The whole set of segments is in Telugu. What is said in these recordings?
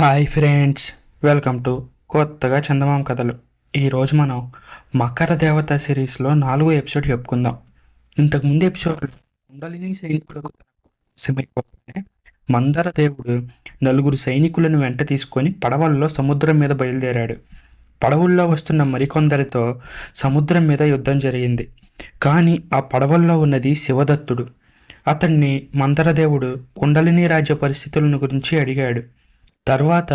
హాయ్ ఫ్రెండ్స్ వెల్కమ్ టు కొత్తగా చందమామ కథలు. ఈరోజు మనం మకర దేవత సిరీస్లో నాలుగో ఎపిసోడ్ చెప్పుకుందాం. ఇంతకుముందు ఎపిసోడ్ కుండలిని సైనికులకు సమీపంలోనే మందర దేవుడు నలుగురు సైనికులను వెంట తీసుకొని పడవల్లో సముద్రం మీద బయలుదేరాడు. పడవల్లో వస్తున్న మరికొందరితో సముద్రం మీద యుద్ధం జరిగింది. కానీ ఆ పడవల్లో ఉన్నది శివదత్తుడు. అతన్ని మందరదేవుడు కుండలిని రాజ్య పరిస్థితులను గురించి అడిగాడు. తర్వాత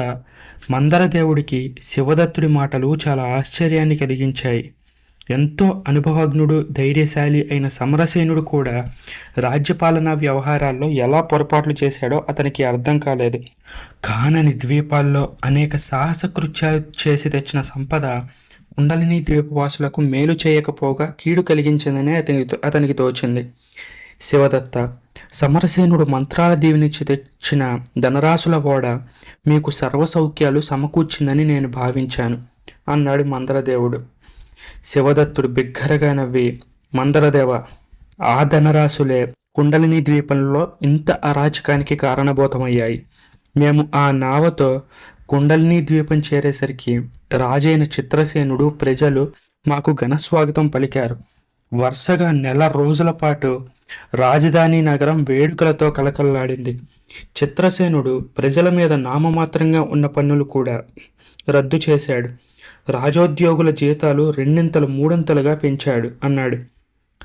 మందరదేవుడికి శివదత్తుడి మాటలు చాలా ఆశ్చర్యాన్ని కలిగించాయి. ఎంతో అనుభవజ్ఞుడు ధైర్యశాలి అయిన సమరసేనుడు కూడా రాజ్యపాలనా వ్యవహారాల్లో ఎలా పొరపాట్లు చేశాడో అతనికి అర్థం కాలేదు. కానని ద్వీపాల్లో అనేక సాహస కృత్యాలు చేసి తెచ్చిన సంపద కుండలిని ద్వీపవాసులకు మేలు చేయకపోగా కీడు కలిగించిందని అతనికి అతనికి తోచింది. శివదత్త సమరసేనుడు మంత్రాల దీవినిచ్చి తెచ్చిన ధనరాశుల ఓడ మీకు సర్వసౌఖ్యాలు సమకూర్చిందని నేను భావించాను అన్నాడు మందరదేవుడు. శివదత్తుడు బిగ్గరగా నవ్వి మందరదేవ ఆ ధనరాశులే కుండలిని ద్వీపంలో ఇంత అరాచకానికి కారణభూతమయ్యాయి. మేము ఆ నావతో కుండలిని ద్వీపం చేరేసరికి రాజైన చిత్రసేనుడు ప్రజలు మాకు ఘనస్వాగతం పలికారు. వరుసగా నెల రోజుల పాటు రాజధాని నగరం వేడుకలతో కలకల్లాడింది చిత్రసేనుడు ప్రజల మీద నామమాత్రంగా ఉన్న పన్నులు కూడా రద్దు చేశాడు. రాజోద్యోగుల జీతాలు రెండింతలు మూడింతలుగా పెంచాడు అన్నాడు.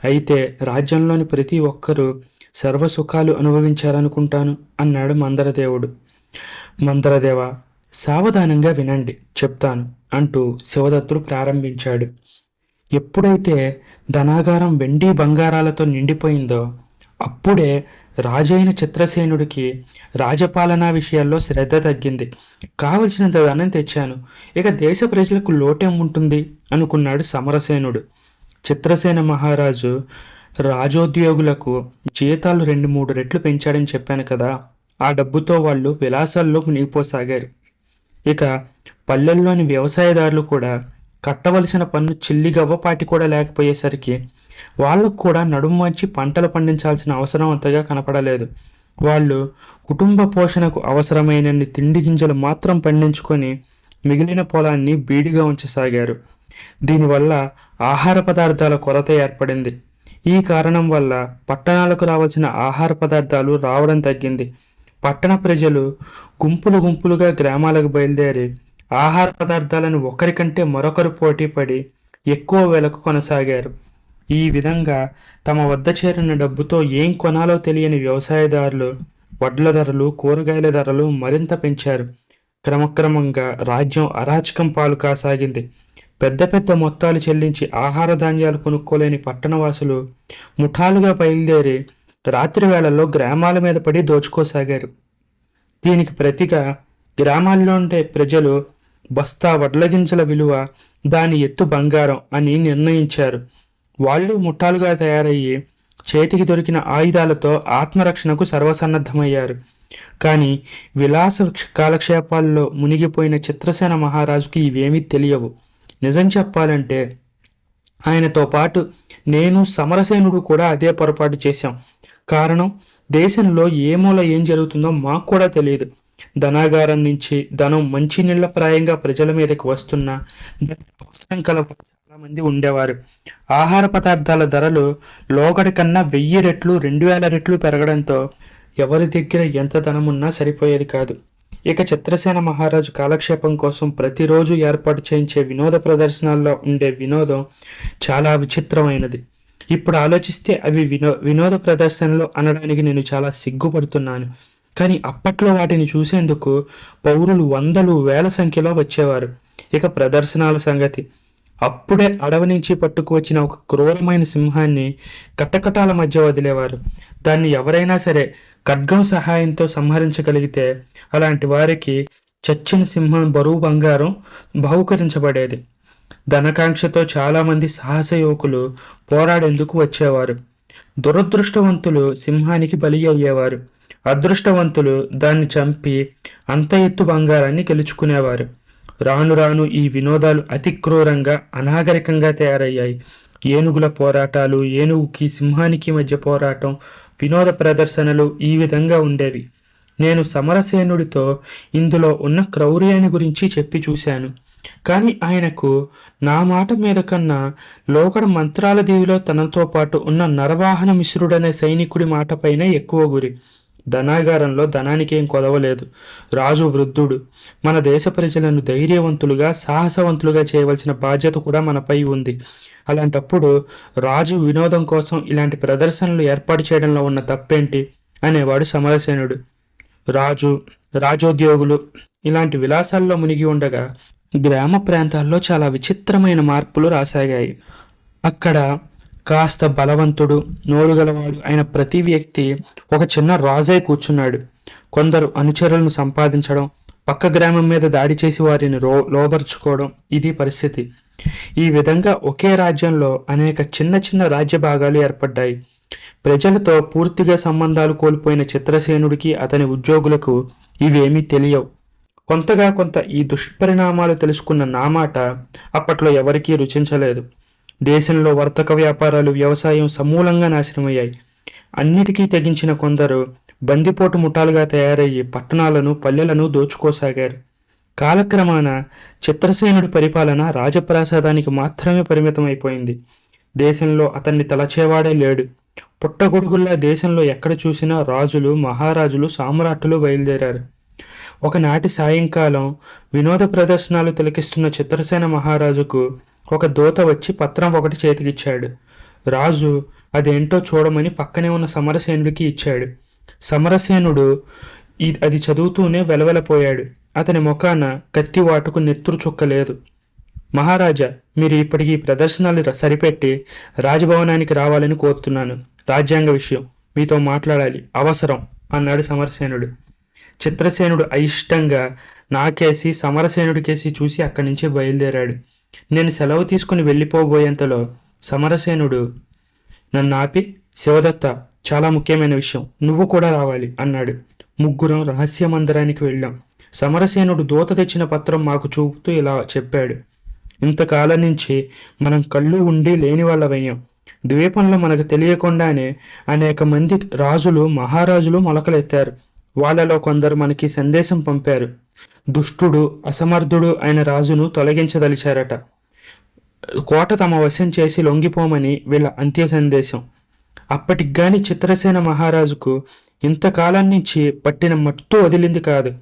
అయితే రాజ్యంలోని ప్రతి ఒక్కరూ సర్వసుఖాలు అనుభవించారనుకుంటాను అన్నాడు మందరదేవుడు. మందరదేవ సావధానంగా వినండి చెప్తాను అంటూ శివదత్తుడు ప్రారంభించాడు. ఎప్పుడైతే ధనాగారం వెండి బంగారాలతో నిండిపోయిందో అప్పుడే రాజైన చిత్రసేనుడికి రాజపాలనా విషయాల్లో శ్రద్ధ తగ్గింది. కావలసినంత ధనం తెచ్చాను. ఇక దేశ ప్రజలకు లోటేం ఉంటుంది అనుకున్నాడు సమరసేనుడు. చిత్రసేన మహారాజు రాజోద్యోగులకు జీతాలు రెండు మూడు రెట్లు పెంచాడని చెప్పాను కదా ఆ డబ్బుతో వాళ్ళు విలాసాల్లో మునిగిపోసాగారు ఇక పల్లెల్లోని వ్యవసాయదారులు కూడా కట్టవలసిన పన్ను చిల్లిగవ్వపాటి కూడా లేకపోయేసరికి వాళ్ళకు కూడా నడుము వచ్చి పంటలు పండించాల్సిన అవసరం అంతగా కనపడలేదు. వాళ్ళు కుటుంబ పోషణకు అవసరమైనన్ని తిండి గింజలు మాత్రం పండించుకొని మిగిలిన పొలాన్ని బీడిగా ఉంచసాగారు. దీనివల్ల ఆహార పదార్థాల కొరత ఏర్పడింది. ఈ కారణం వల్ల పట్టణాలకు రావాల్సిన ఆహార పదార్థాలు రావడం తగ్గింది. పట్టణ ప్రజలు గుంపులు గుంపులుగా గ్రామాలకు బయలుదేరి ఆహార పదార్థాలను ఒకరికంటే మరొకరు పోటీపడి ఎక్కువ వెలకు కొనసాగారు. ఈ విధంగా తమ వద్ద చేరిన డబ్బుతో ఏం కొనాలో తెలియని వ్యవసాయదారులు వడ్ల ధరలు కూరగాయల ధరలు మరింత పెంచారు. క్రమక్రమంగా రాజ్యం అరాచకం పాలు కాసాగింది. పెద్ద పెద్ద మొత్తాలు చెల్లించి ఆహార ధాన్యాలు కొనుక్కోలేని పట్టణవాసులు ముఠాలుగా బయలుదేరి రాత్రి వేళల్లో గ్రామాల మీద పడి దోచుకోసాగారు. దీనికి ప్రతిగా గ్రామాల్లో ఉండే ప్రజలు బస్తా వడ్లగింజల విలువ దాని ఎత్తు బంగారం అని నిర్ణయించారు. వాళ్ళు ముఠాలుగా తయారయ్యి చేతికి దొరికిన ఆయుధాలతో ఆత్మరక్షణకు సర్వసన్నద్ధమయ్యారు. కానీ విలాస కాలక్షేపాల్లో మునిగిపోయిన చిత్రసేన మహారాజుకి ఇవేమీ తెలియవు. నిజం చెప్పాలంటే ఆయనతో పాటు నేను సమరసేనుడు కూడా అదే పొరపాటు చేశాం. కారణం దేశంలో ఏ మూల ఏం జరుగుతుందో మాకు కూడా తెలియదు. ధనాగారం నుంచి ధనం మంచినీళ్ళ ప్రాయంగా ప్రజల మీదకి వస్తున్న అవసరం కల చాలామంది ఉండేవారు. ఆహార పదార్థాల ధరలు లోగడి కన్నా వెయ్యి రెట్లు రెండు వేల రెట్లు పెరగడంతో ఎవరి దగ్గర ఎంత ధనం ఉన్నా సరిపోయేది కాదు. ఇక చిత్రసేన మహారాజు కాలక్షేపం కోసం ప్రతిరోజు ఏర్పాటు చేయించే వినోద ప్రదర్శనల్లో ఉండే వినోదం చాలా విచిత్రమైనది. ఇప్పుడు ఆలోచిస్తే అవి వినో వినోద ప్రదర్శనలు అనడానికి నేను చాలా సిగ్గుపడుతున్నాను. కానీ అప్పట్లో వాటిని చూసేందుకు పౌరులు వందలు వేల సంఖ్యలో వచ్చేవారు. ఇక ప్రదర్శనల సంగతి. అప్పుడే అడవి నుంచి పట్టుకువచ్చిన ఒక క్రూరమైన సింహాన్ని కట్టకటాల మధ్య వదిలేవారు. దాన్ని ఎవరైనా సరే ఖడ్గం సహాయంతో సంహరించగలిగితే అలాంటి వారికి చచ్చిన సింహం బరువు బంగారం బహుకరించబడేది. ధనకాంక్షతో చాలామంది సాహస యువకులు పోరాడేందుకు వచ్చేవారు. దురదృష్టవంతులు సింహానికి బలి అయ్యేవారు. అదృష్టవంతులు దాన్ని చంపి అంత ఎత్తు బంగారాన్ని గెలుచుకునేవారు. రాను రాను ఈ వినోదాలు అతి క్రూరంగా అనాగరికంగా తయారయ్యాయి. ఏనుగుల పోరాటాలు ఏనుగుకి సింహానికి మధ్య పోరాటం వినోద ప్రదర్శనలు ఈ విధంగా ఉండేవి. నేను సమరసేనుడితో ఇందులో ఉన్న క్రౌర్యాన్ని గురించి చెప్పి చూశాను. కానీ ఆయనకు నా మాట మీద కన్నా లోకడ మంత్రాల దీవిలో తనతో పాటు ఉన్న నరవాహన మిశ్రుడనే సైనికుడి మాటపైనే ఎక్కువ గురి. ధనాగారంలో ధనానికేం కొదవలేదు రాజు వృద్ధుడు. మన దేశ ప్రజలను ధైర్యవంతులుగా సాహసవంతులుగా చేయవలసిన బాధ్యత కూడా మనపై ఉంది. అలాంటప్పుడు రాజు వినోదం కోసం ఇలాంటి ప్రదర్శనలు ఏర్పాటు చేయడంలో ఉన్న తప్పేంటి? అనేవాడు సమరసేనుడు. రాజు రాజోద్యోగులు ఇలాంటి విలాసాల్లో మునిగి ఉండగా గ్రామ ప్రాంతాల్లో చాలా విచిత్రమైన మార్పులు రాసాగాయి. అక్కడ కాస్త బలవంతుడు నోరుగలవాడు అయిన ప్రతి వ్యక్తి ఒక చిన్న రాజై కూర్చున్నాడు. కొందరు అనుచరులను సంపాదించడం పక్క గ్రామం మీద దాడి చేసి వారిని రో లోబర్చుకోవడం ఇది పరిస్థితి. ఈ విధంగా ఒకే రాజ్యంలో అనేక చిన్న చిన్న రాజ్య భాగాలు ఏర్పడ్డాయి. ప్రజలతో పూర్తిగా సంబంధాలు కోల్పోయిన చిత్రసేనుడికి అతని ఉద్యోగులకు ఇవేమీ తెలియవు. కొంతగా కొంత ఈ దుష్పరిణామాలు తెలుసుకున్న నామాట అప్పట్లో ఎవరికీ రుచించలేదు. దేశంలో వర్తక వ్యాపారాలు వ్యవసాయం సమూలంగా నాశనమయ్యాయి. అన్నిటికీ తెగించిన కొందరు బందిపోటు ముఠాలుగా తయారయ్యి పట్టణాలను పల్లెలను దోచుకోసాగారు. కాలక్రమాన చిత్రసేనుడి పరిపాలన రాజప్రాసాదానికి మాత్రమే పరిమితమైపోయింది. దేశంలో అతన్ని తలచేవాడే లేడు. పుట్టగొడుగుల్లా దేశంలో ఎక్కడ చూసినా రాజులు మహారాజులు సామ్రాట్లు బయలుదేరారు. ఒకనాటి సాయంకాలం వినోద ప్రదర్శనలు తిలకిస్తున్న చిత్రసేన మహారాజుకు ఒక దూత వచ్చి పత్రం ఒకటి చేతికిచ్చాడు. రాజు అదేంటో చూడమని పక్కనే ఉన్న సమరసేనుడికి ఇచ్చాడు. సమరసేనుడు అది చదువుతూనే వెలవెలపోయాడు. అతని ముఖాన కత్తి వాటుకు నెత్తురు చుక్కలేదు. మహారాజా మీరు ఇప్పటికీ ఈ ప్రదర్శనలు సరిపెట్టి రాజభవనానికి రావాలని కోరుతున్నాను. రాజ్యాంగ విషయం. మీతో మాట్లాడాలి. అవసరం అన్నాడు సమరసేనుడు. చిత్రసేనుడు అయిష్టంగా నాకేసి సమరసేనుడికేసి చూసి అక్కడి నుంచి బయలుదేరాడు. నేను సెలవు తీసుకుని వెళ్ళిపోబోయేంతలో సమరసేనుడు నన్ను ఆపి శివదత్త చాలా ముఖ్యమైన విషయం. నువ్వు కూడా రావాలి అన్నాడు. ముగ్గురం రహస్య మందిరానికి వెళ్ళాం. సమరసేనుడు దూత తెచ్చిన పత్రం మాకు చూపుతూ ఇలా చెప్పాడు. ఇంతకాలం నుంచి మనం కళ్ళు ఉండి లేని వాళ్ళమయ్యాం. ద్వీపంలో మనకు తెలియకుండానే అనేక మంది రాజులు మహారాజులు మొలకలెత్తారు. వాళ్ళలో కొందరు మనకి సందేశం పంపారు. దుష్టుడు అసమర్థుడు అయిన రాజును తొలగించదలిచారట. కోట తమ వశం చేసి లొంగిపోమని వీళ్ళ అంత్య సందేశం. అప్పటికి గాని చిత్రసేన మహారాజుకు ఇంతకాలం నుంచి పట్టిన మట్టు వదిలింది కాదు.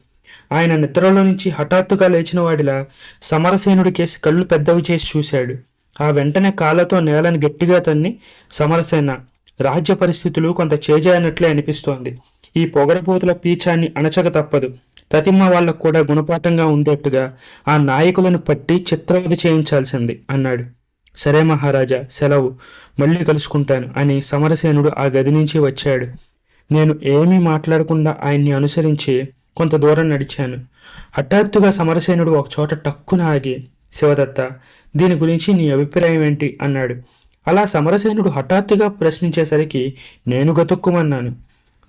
ఆయన నిద్రలో నుంచి హఠాత్తుగా లేచిన వాడిలా సమరసేనుడి కేసి కళ్ళు పెద్దవి చేసి చూశాడు. ఆ వెంటనే కాళ్ళతో నేలను గట్టిగా తన్ని సమరసేన రాజ్య పరిస్థితులు కొంత చేజాయినట్లే అనిపిస్తోంది. ఈ పొగరబోతుల పీచాన్ని అణచక తప్పదు. తతిమ్మ వాళ్ళకు కూడా గుణపాఠంగా ఉండేట్టుగా ఆ నాయకులను పట్టి చిత్రవధి చేయించాల్సింది అన్నాడు. సరే మహారాజా సెలవు. మళ్ళీ కలుసుకుంటాను అని సమరసేనుడు ఆ గది నుంచి వచ్చాడు. నేను ఏమీ మాట్లాడకుండా ఆయన్ని అనుసరించి కొంత దూరం నడిచాను. హఠాత్తుగా సమరసేనుడు ఒక చోట టక్కున ఆగి శివదత్త దీని గురించి నీ అభిప్రాయం ఏంటి? అన్నాడు. అలా సమరసేనుడు హఠాత్తుగా ప్రశ్నించేసరికి నేను గతుక్కుమన్నాను.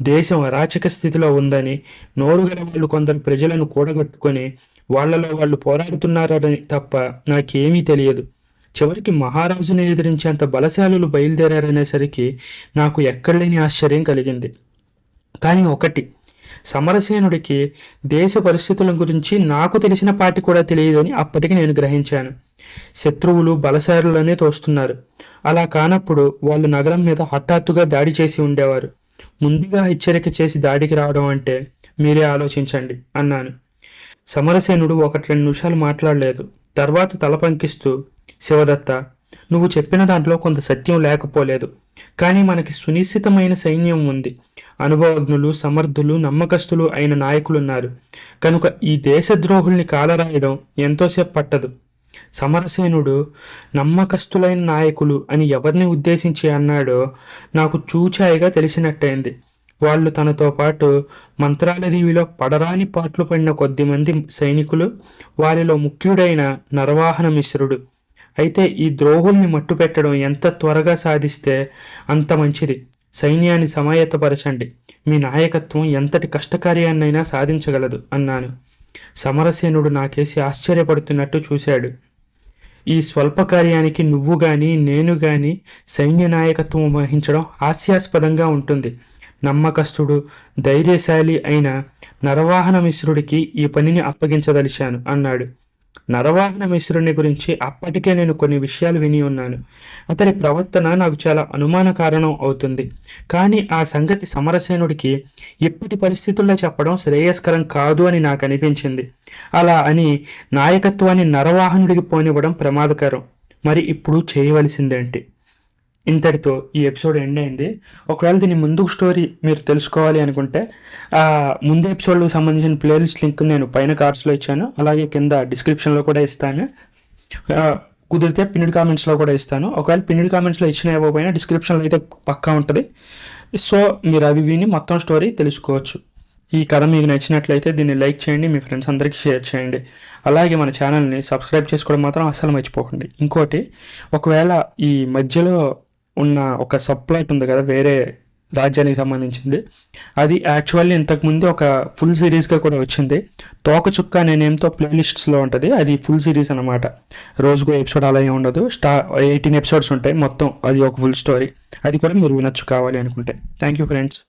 దేశం అరాచక స్థితిలో ఉందని నోరుగల వాళ్ళు కొందరు ప్రజలను కూడగట్టుకొని వాళ్ళలో వాళ్ళు పోరాడుతున్నారని తప్ప నాకేమీ తెలియదు. చివరికి మహారాజును ఎదిరించేంత బలశాలులు బయలుదేరారనేసరికి నాకు ఎక్కడలేని ఆశ్చర్యం కలిగింది. కానీ ఒకటి సమరసేనుడికి దేశ పరిస్థితుల గురించి నాకు తెలిసిన పాటి కూడా తెలియదని అప్పటికి నేను గ్రహించాను. శత్రువులు బలశారులనే తోస్తున్నారు. అలా కానప్పుడు వాళ్ళు నగరం మీద హఠాత్తుగా దాడి చేసి ఉండేవారు. ముందుగా హెచ్చరిక చేసి దాడికి రావడం అంటే మీరే ఆలోచించండి అన్నాను. సమరసేనుడు ఒకటి రెండు నిమిషాలు మాట్లాడలేదు. తర్వాత తల పంకిస్తూ శివదత్త నువ్వు చెప్పిన దాంట్లో కొంత సత్యం లేకపోలేదు. కానీ మనకి సునిశ్చితమైన సైన్యం ఉంది. అనుభవజ్ఞులు సమర్థులు నమ్మకస్తులు అయిన నాయకులున్నారు. కనుక ఈ దేశద్రోహుల్ని కాలరాయడం ఎంతోసేపు పట్టదు. సమరసేనుడు నమ్మకస్తులైన నాయకులు అని ఎవరిని ఉద్దేశించి అన్నాడో నాకు చూచాయిగా తెలిసినట్టయింది. వాళ్ళు తనతో పాటు మంత్రాల దీవిలో పడరాని పాటలు పడిన కొద్ది మంది సైనికులు వారిలో ముఖ్యుడైన నరవాహన మిశ్రుడు. అయితే ఈ ద్రోహుల్ని మట్టుపెట్టడం ఎంత త్వరగా సాధిస్తే అంత మంచిది. సైన్యాన్ని సమాయత్తపరచండి. మీ నాయకత్వం ఎంతటి కష్టకార్యాన్నైనా సాధించగలదు అన్నాను. సమరసేనుడు నాకేసి ఆశ్చర్యపడుతున్నట్టు చూశాడు. ఈ స్వల్ప కార్యానికి నువ్వు కానీ నేను కానీ సైన్య నాయకత్వం వహించడం హాస్యాస్పదంగా ఉంటుంది. నమ్మకస్తుడు ధైర్యశాలి అయిన నరవాహన మిశ్రుడికి ఈ పనిని అప్పగించదలిచాను అన్నాడు. నరవాహన మిశ్రుని గురించి అప్పటికే నేను కొన్ని విషయాలు విని ఉన్నాను. అతని ప్రవర్తన నాకు చాలా అనుమాన కారణం అవుతుంది. కానీ ఆ సంగతి సమరసేనుడికి ఇప్పటి పరిస్థితుల్లో చెప్పడం శ్రేయస్కరం కాదు అని నాకు అనిపించింది. అలా అని నాయకత్వాన్ని నరవాహనుడికి పోనివ్వడం ప్రమాదకరం. మరి ఇప్పుడు చేయవలసిందేంటి? ఇంతటితో ఈ ఎపిసోడ్ ఎండ్ అయింది. ఒకవేళ దీని ముందు స్టోరీ మీరు తెలుసుకోవాలి అనుకుంటే ముందు ఎపిసోడ్కి సంబంధించిన ప్లేలిస్ట్ లింక్ నేను పైన కార్డ్స్లో ఇచ్చాను. అలాగే కింద డిస్క్రిప్షన్లో కూడా ఇస్తాను. కుదిరితే పిన్నిడ్ కామెంట్స్లో కూడా ఇస్తాను. ఒకవేళ పిన్నిడ్ కామెంట్స్లో ఇచ్చిన ఇవ్వకపోయినా డిస్క్రిప్షన్లో అయితే పక్కా ఉంటుంది. సో మీరు అవి విని మొత్తం స్టోరీ తెలుసుకోవచ్చు. ఈ కథ మీకు నచ్చినట్లయితే దీన్ని లైక్ చేయండి మీ ఫ్రెండ్స్ అందరికీ షేర్ చేయండి. అలాగే మన ఛానల్ని సబ్స్క్రైబ్ చేసుకోవడం మాత్రం అస్సలు మర్చిపోకండి. ఇంకోటి ఒకవేళ ఈ మధ్యలో ఉన్న ఒక సబ్ప్లాట్ ఉంది కదా వేరే రాజ్యానికి సంబంధించింది. అది యాక్చువల్లీ ఇంతకుముందు ఒక ఫుల్ సిరీస్గా కూడా వచ్చింది. తోకచుక్క అనే నేమ్తో ప్లేలిస్ట్స్లో ఉంటుంది. అది ఫుల్ సిరీస్ అనమాట రోజుకో ఎపిసోడ్ అలాగే ఉండదు. స్టా ఎయిటీన్ ఎపిసోడ్స్ ఉంటాయి మొత్తం. అది ఒక ఫుల్ స్టోరీ అది కూడా మీరు వినొచ్చు కావాలి అనుకుంటే. Thank you friends